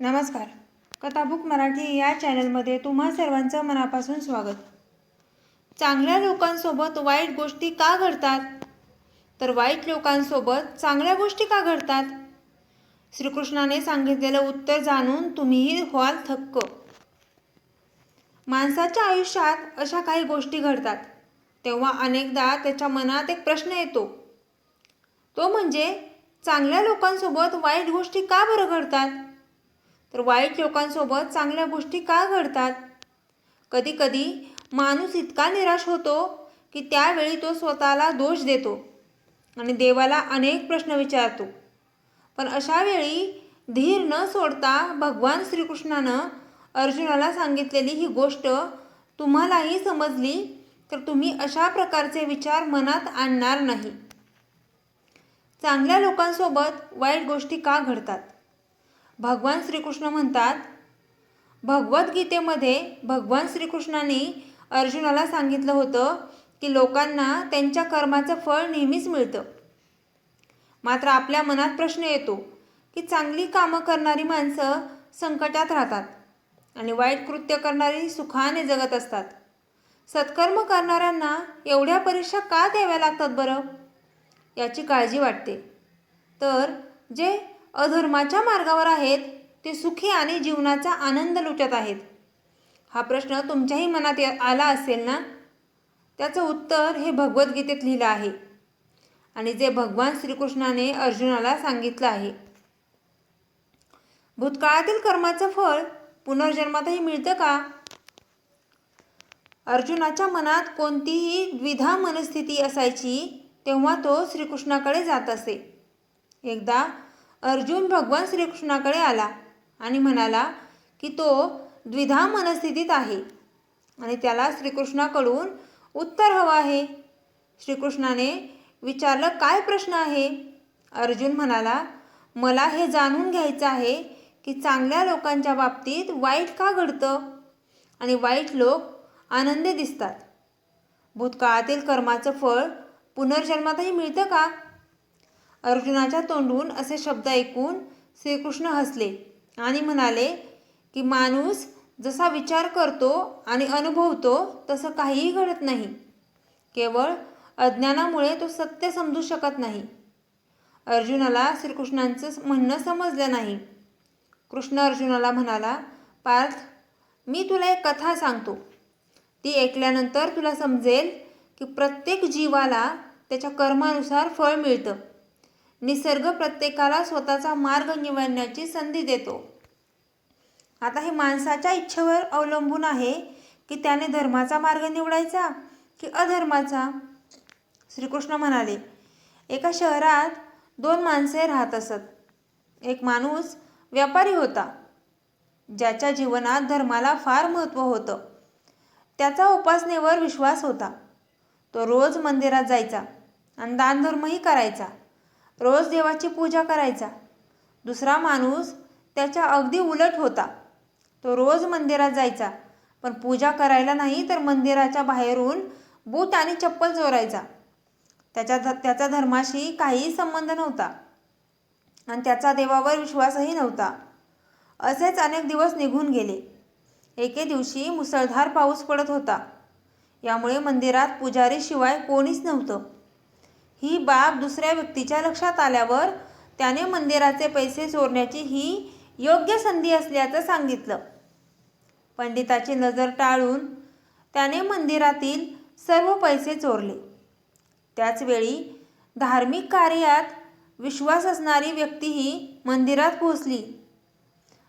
नमस्कार. कथाबुक मराठी या चॅनलमध्ये तुम्हा सर्वांचं मनापासून स्वागत. चांगल्या लोकांसोबत वाईट गोष्टी का घडतात? तर वाईट लोकांसोबत चांगल्या गोष्टी का घडतात? श्रीकृष्णाने सांगितलेलं उत्तर जाणून तुम्हीही व्हाल थक्क. माणसाच्या आयुष्यात अशा काही गोष्टी घडतात. तेव्हा अनेकदा त्याच्या मनात एक प्रश्न येतो. तो म्हणजे चांगल्या लोकांसोबत वाईट गोष्टी का बरं घडतात? तर वाईट लोकांसोबत चांगल्या गोष्टी का घडतात? कधीकधी माणूस इतका निराश होतो की त्यावेळी तो स्वतःला दोष देतो आणि देवाला अनेक प्रश्न विचारतो. पण अशा वेळी धीर न सोडता भगवान श्रीकृष्णानं अर्जुनाला सांगितलेली ही गोष्ट तुम्हालाही समजली तर तुम्ही अशा प्रकारचे विचार मनात आणणार नाही. चांगल्या लोकांसोबत वाईट गोष्टी का घडतात? भगवान श्रीकृष्ण म्हणतात भगवद्गीतेमध्ये भगवान श्रीकृष्णाने अर्जुनाला सांगितलं होतं की लोकांना त्यांच्या कर्माचं फळ नेहमीच मिळतं. मात्र आपल्या मनात प्रश्न येतो की चांगली कामं करणारी माणसं संकटात राहतात आणि वाईट कृत्य करणारी सुखाने जगत असतात. सत्कर्म करणाऱ्यांना एवढ्या परीक्षा का द्याव्या लागतात बरं? याची काळजी वाटते. तर जे अधर्माच्या मार्गावर आहेत ते सुखी आणि जीवनाचा आनंद लुटत आहेत. हा प्रश्न तुमच्याही मनात आला असेल ना? त्याचं उत्तर हे भगवद्गीतेत लिहिलं आहे. आणि जे भगवान श्रीकृष्णाने अर्जुनाला सांगितलं आहे. भूतकाळातील कर्माचं फळ पुनर्जन्मातही मिळतं का? अर्जुनाच्या मनात कोणतीही द्विधा मनस्थिती असायची तेव्हा तो श्रीकृष्णाकडे जात असे. एकदा अर्जुन भगवान श्रीकृष्णाकडे आला आणि म्हणाला की तो द्विधा मनस्थितीत आहे आणि त्याला श्रीकृष्णाकडून उत्तर हवं आहे. श्रीकृष्णाने विचारलं काय प्रश्न आहे? अर्जुन म्हणाला मला हे जाणून घ्यायचं आहे की चांगल्या लोकांच्या बाबतीत वाईट का घडतं आणि वाईट लोक आनंदी दिसतात. भूतकाळातील कर्माचं फळ पुनर्जन्मातही मिळतं का? अर्जुनाच्या तोंडून असे शब्द ऐकून श्रीकृष्ण हसले आणि म्हणाले की माणूस जसा विचार करतो आणि अनुभवतो तसं काहीही घडत नाही. केवळ अज्ञानामुळे तो सत्य समजू शकत नाही. अर्जुनाला श्रीकृष्णांचं म्हणणं समजलं नाही. कृष्ण अर्जुनाला म्हणाला पार्थ मी तुला एक कथा सांगतो. ती ऐकल्यानंतर तुला समजेल की प्रत्येक जीवाला त्याच्या कर्मानुसार फळ मिळतं. निसर्ग प्रत्येकाला स्वतःचा मार्ग निवडण्याची संधी देतो. आता हे माणसाच्या इच्छेवर अवलंबून आहे की त्याने धर्माचा मार्ग निवडायचा की अधर्माचा? श्रीकृष्ण म्हणाले एका शहरात दोन माणसे राहत असत. एक माणूस व्यापारी होता ज्याच्या जीवनात धर्माला फार महत्त्व होतं. त्याचा उपासनेवर विश्वास होता. तो रोज मंदिरात जायचा आणि दानधर्मही करायचा. रोज देवाची पूजा करायचा. दुसरा माणूस त्याच्या अगदी उलट होता. तो रोज मंदिरात जायचा. पण पूजा करायला नाही तर मंदिराच्या बाहेरून बूट आणि चप्पल चोरायचा. त्याच्या ध त्याचा धर्माशी काहीही संबंध नव्हता. आणि त्याचा देवावर विश्वासही नव्हता. असेच अनेक दिवस निघून गेले. एके दिवशी मुसळधार पाऊस पडत होता. यामुळे मंदिरात पुजारीशिवाय कोणीच नव्हतं. ही बाब दुसऱ्या व्यक्तीच्या लक्षात आल्यावर त्याने मंदिराचे पैसे चोरण्याची ही योग्य संधी असल्याचं सांगितलं. पंडिताची नजर टाळून त्याने मंदिरातील सर्व पैसे चोरले. त्याचवेळी धार्मिक कार्यात विश्वास असणारी व्यक्तीही मंदिरात पोहोचली.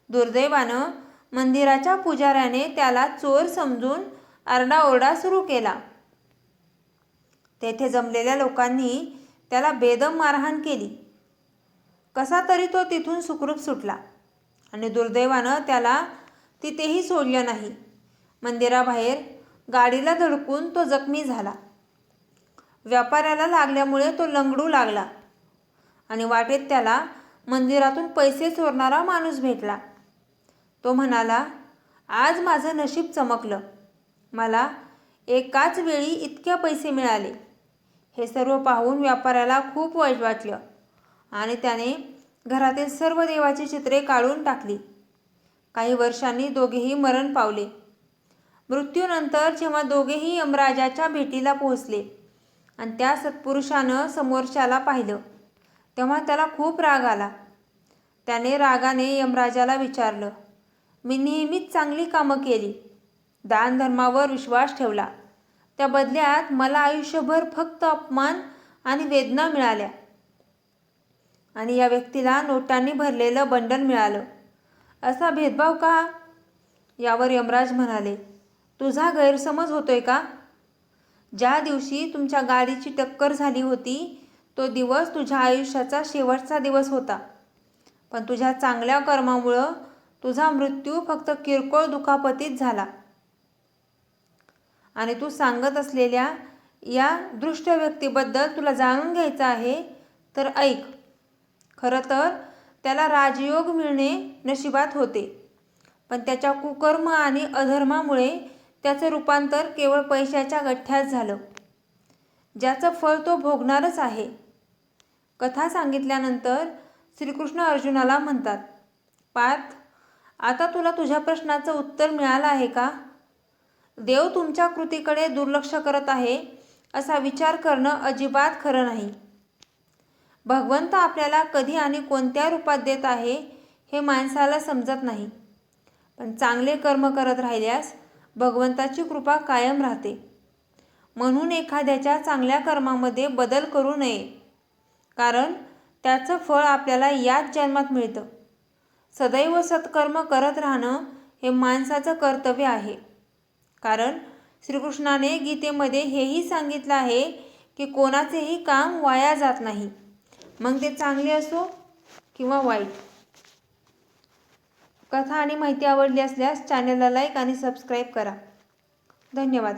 दुर्दैवानं मंदिराच्या पुजाऱ्याने त्याला चोर समजून आरडाओरडा सुरू केला. तेथे जमलेल्या लोकांनी त्याला बेदम मारहाण केली. कसा तरी तो तिथून सुखरूप सुटला आणि दुर्दैवानं त्याला तिथेही सोडलं नाही. मंदिराबाहेर गाडीला धडकून तो जखमी झाला. व्यापाऱ्याला लागल्यामुळे तो लंगडू लागला आणि वाटेत त्याला मंदिरातून पैसे चोरणारा माणूस भेटला. तो म्हणाला आज माझं नशीब चमकलं. मला एकाच वेळी इतके पैसे मिळाले. हे सर्व पाहून व्यापाऱ्याला खूप वाईट वाटलं आणि त्याने घरातील सर्व देवाची चित्रे काढून टाकली. काही वर्षांनी दोघेही मरण पावले. मृत्यूनंतर जेव्हा दोघेही यमराजाच्या भेटीला पोहोचले आणि त्या सत्पुरुषानं समोरच्याला पाहिलं तेव्हा त्याला खूप राग आला. त्याने रागाने यमराजाला विचारलं मी नेहमीच चांगली कामं केली. दानधर्मावर विश्वास ठेवला. त्या बदल्यात मला आयुष्यभर फक्त अपमान आणि वेदना मिळाल्या. आणि या व्यक्तीला नोटांनी भरलेलं बंडल मिळालं. असा भेदभाव का? यावर यमराज म्हणाले तुझा गैरसमज होतोय का? ज्या दिवशी तुमच्या गाडीची टक्कर झाली होती तो दिवस तुझ्या आयुष्याचा शेवटचा दिवस होता. पण तुझ्या चांगल्या कर्मामुळं तुझा मृत्यू फक्त किरकोळ दुखापतीत झाला. आणि तू सांगत असलेल्या या दृष्ट व्यक्तीबद्दल तुला जाणून घ्यायचं आहे तर ऐक. खरं तर त्याला राजयोग मिळणे नशिबात होते. पण त्याच्या कुकर्म आणि अधर्मामुळे त्याचं रूपांतर केवळ पैशाच्या गठ्ठ्यात झालं. ज्याचं फळ तो भोगणारच आहे. कथा सांगितल्यानंतर श्रीकृष्ण अर्जुनाला म्हणतात पार्थ आता तुला तुझ्या प्रश्नाचं उत्तर मिळालं आहे का? देव तुमच्या कृतीकडे दुर्लक्ष करत आहे असा विचार करणं अजिबात खरं नाही. भगवंत आपल्याला कधी आणि कोणत्या रूपात देत आहे हे माणसाला समजत नाही. पण चांगले कर्म करत राहिल्यास भगवंताची कृपा कायम राहते. म्हणून एखाद्याच्या चांगल्या कर्मामध्ये बदल करू नये कारण त्याचं फळ आपल्याला याच जन्मात मिळतं. सदैव सत्कर्म करत राहणं हे माणसाचं कर्तव्य आहे. कारण श्रीकृष्णाने गीतेमध्ये हेही सांगितलं आहे की कोणाचेही काम वाया जात नाही. मग ते चांगले असो किंवा वाईट. कथा आणि माहिती आवडली असल्यास चॅनलला लाईक आणि सबस्क्राईब करा. धन्यवाद.